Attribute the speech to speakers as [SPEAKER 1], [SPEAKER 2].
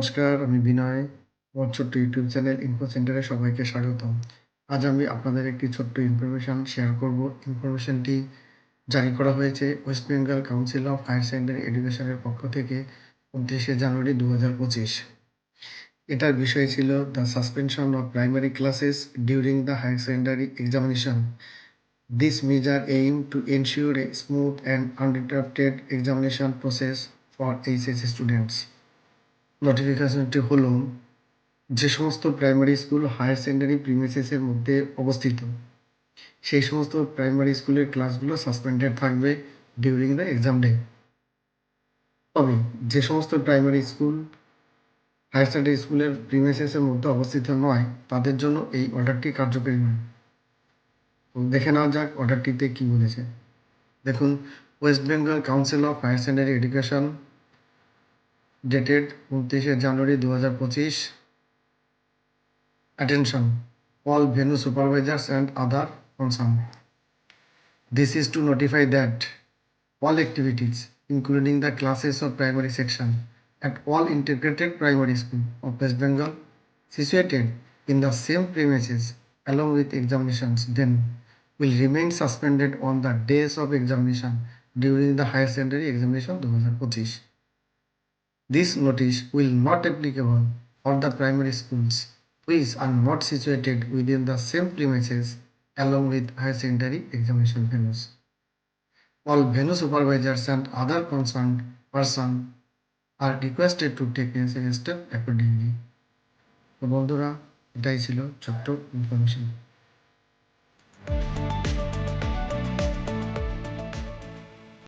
[SPEAKER 1] নমস্কার, আমি বিনয়, আমার ছোট্ট ইউটিউব চ্যানেল ইনফো সেন্টারে সবাইকে স্বাগতম। আজ আমি আপনাদের একটি ছোট্ট ইনফরমেশান শেয়ার করব। ইনফরমেশানটি জারি করা হয়েছে West Bengal council of higher secondary এডুকেশনের পক্ষ থেকে উনত্রিশে জানুয়ারি দু হাজার পঁচিশ। এটার বিষয় ছিল the suspension of primary classes during the higher secondary examination this measure aim to ensure a smooth and uninterrupted examination process for HS students নোটিফিকেশনটি হলো, যে সমস্ত প্রাইমারি স্কুল হায়ার সেকেন্ডারি প্রিমিসেসের মধ্যে অবস্থিত, সেই সমস্ত প্রাইমারি স্কুলের ক্লাসগুলো সাসপেন্ডেড থাকবে ডিউরিং দ্য এক্সাম ডে তবে যে সমস্ত প্রাইমারি স্কুল হায়ার সেকেন্ডারি স্কুলের প্রিমিসেসের মধ্যে অবস্থিত নয়, তাদের জন্য এই অর্ডারটি কার্যকরী নয়। তো দেখে নেওয়া যাক অর্ডারটিতে কী বলেছে। দেখুন West Bengal council of higher secondary education dated উনত্রিশে জানুয়ারি দু হাজার পঁচিশ attention all venue supervisors and other concerned this is to notify that all activities including the classes of primary section at all integrated primary school of west bengal situated in the same premises along with examinations then will remain suspended on the days of examination during the higher secondary examination 2025 This notice will not applicable for the primary schools which are not situated within the same premises along with higher secondary examination venues. All venue supervisors and other concerned person are requested to take necessary step accordingly. তো বন্ধুরা এটাই ছিল ছোট্ট information